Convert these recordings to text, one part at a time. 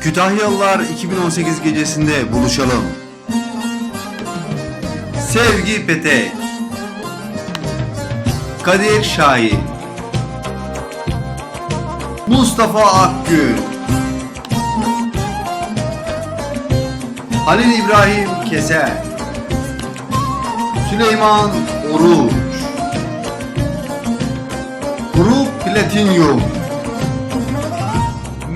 Kütahyalılar 2018 gecesinde buluşalım. Sevgi Petek Kadir Şahin. Mustafa Akgül Halil İbrahim Keser. Süleyman Oruç. Grup Platinyum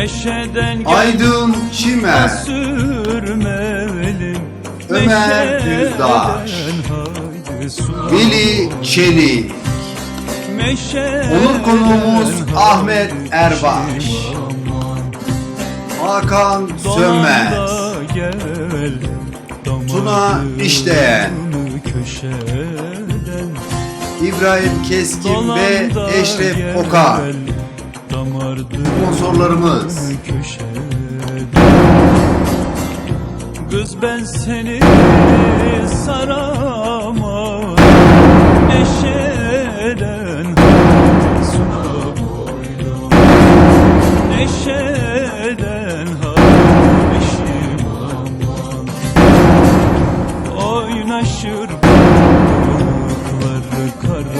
Meşeden gel Aydın Çimer sürmelim Ömer sular. Veli Çelik. Onur konuğumuz Ahmet Erbaş. Hakan Sönmez. Tuna köşeden. İbrahim Keskin ve Eşref Okan Sponsorlarımız. Kız ben seni saramam Neşeden Neşeden Haşim aman. Oynaşır balıkları kara